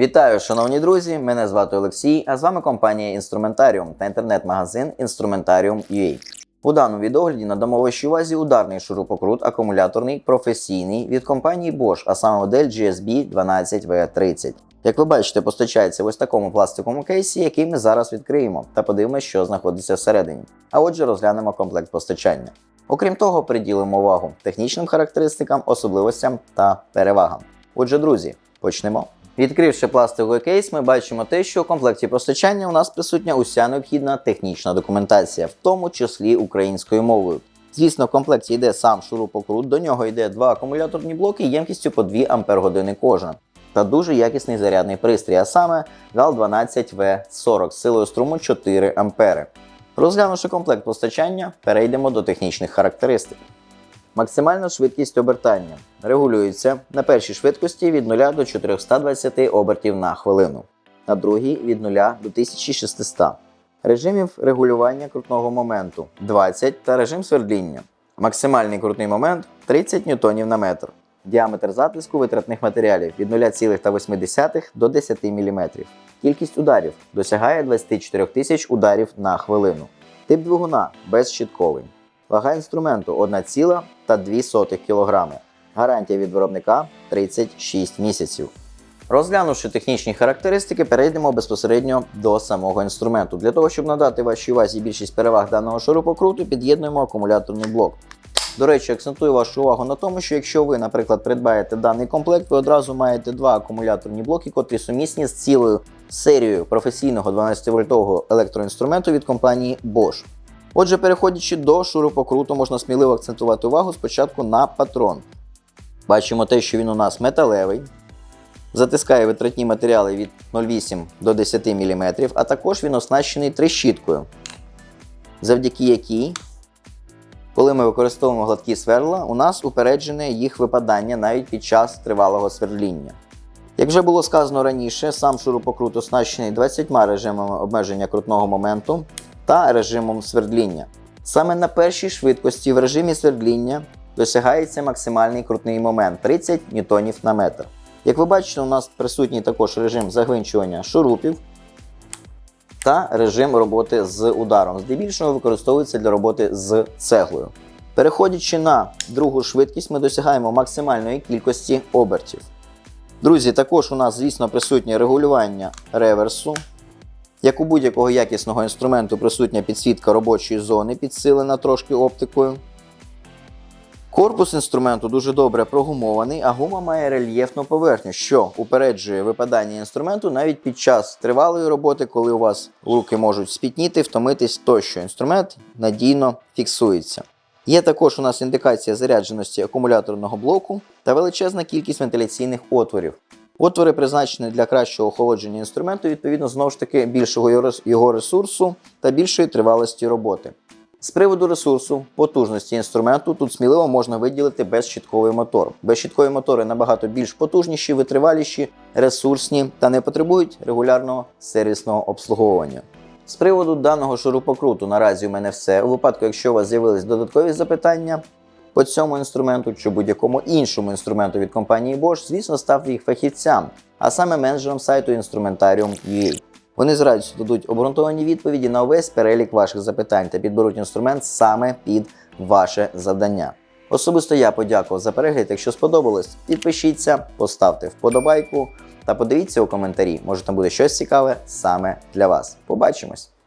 Вітаю, шановні друзі! Мене звати Олексій, а з вами компанія Інструментаріум та інтернет-магазин Instrumentarium.ua. У даному відогляді надамо вашій увазі ударний шурупокрут акумуляторний професійний від компанії Bosch, а саме модель GSB 12V30. Як ви бачите, постачається в ось такому пластиковому кейсі, який ми зараз відкриємо, та подивимося, що знаходиться всередині. А отже, розглянемо комплект постачання. Окрім того, приділимо увагу технічним характеристикам, особливостям та перевагам. Отже, друзі, почнемо. Відкривши пластиковий кейс, ми бачимо те, що у комплекті постачання у нас присутня уся необхідна технічна документація, в тому числі українською мовою. Звісно, в комплекті йде сам шурупокрут, до нього йде два акумуляторні блоки ємкістю по 2 Ах кожна. Та дуже якісний зарядний пристрій, а саме GAL 12V40 з силою струму 4 А. Розглянувши комплект постачання, перейдемо до технічних характеристик. Максимальна швидкість обертання регулюється на першій швидкості від 0 до 420 обертів на хвилину, на другій від 0 до 1600. Режимів регулювання крутного моменту 20 та режим свердління. Максимальний крутний момент 30 ньютонів на метр. Діаметр затиску витратних матеріалів від 0,8 до 10 мм. Кількість ударів досягає 24 тисяч ударів на хвилину. Тип двигуна безщітковий. Вага інструменту 1,2 кг. Гарантія від виробника 36 місяців. Розглянувши технічні характеристики, перейдемо безпосередньо до самого інструменту. Для того, щоб надати вашій увазі більшість переваг даного шурупокруту, під'єднуємо акумуляторний блок. До речі, акцентую вашу увагу на тому, що якщо ви, наприклад, придбаєте даний комплект, ви одразу маєте два акумуляторні блоки, котрі сумісні з цілою серією професійного 12-вольтового електроінструменту від компанії Bosch. Отже, переходячи до шурупокруту, можна сміливо акцентувати увагу спочатку на патрон. Бачимо те, що він у нас металевий, затискає витратні матеріали від 0,8 до 10 мм, а також він оснащений трещіткою, завдяки якій, коли ми використовуємо гладкі сверла, у нас упереджене їх випадання навіть під час тривалого свердління. Як вже було сказано раніше, сам шурупокрут оснащений 20 режимами обмеження крутного моменту та режимом свердління. Саме на першій швидкості в режимі свердління досягається максимальний крутний момент 30 ньютонів на метр. Як ви бачите, у нас присутній також режим загвинчування шурупів та режим роботи з ударом. Здебільшого використовується для роботи з цеглою. Переходячи на другу швидкість, ми досягаємо максимальної кількості обертів. Друзі, також у нас, звісно, присутнє регулювання реверсу. Як у будь-якого якісного інструменту присутня підсвітка робочої зони, підсилена трошки оптикою. Корпус інструменту дуже добре прогумований, а гума має рельєфну поверхню, що упереджує випадання інструменту навіть під час тривалої роботи, коли у вас руки можуть спітніти, втомитись тощо. Інструмент надійно фіксується. Є також у нас індикація зарядженості акумуляторного блоку та величезна кількість вентиляційних отворів. Отвори призначені для кращого охолодження інструменту, відповідно, знову ж таки, більшого його ресурсу та більшої тривалості роботи. З приводу ресурсу, потужності інструменту, тут сміливо можна виділити безщітковий мотор. Безщіткові мотори набагато більш потужніші, витриваліші, ресурсні та не потребують регулярного сервісного обслуговування. З приводу даного шурупокруту наразі у мене все. У випадку, якщо у вас з'явились додаткові запитання по цьому інструменту чи будь-якому іншому інструменту від компанії Bosch, звісно, ставте їх фахівцям, а саме менеджерам сайту Instrumentarium.ua. Вони з радістю дадуть обґрунтовані відповіді на увесь перелік ваших запитань та підберуть інструмент саме під ваше завдання. Особисто я подякував за перегляд. Якщо сподобалось, підпишіться, поставте вподобайку та подивіться у коментарі. Може там буде щось цікаве саме для вас. Побачимось!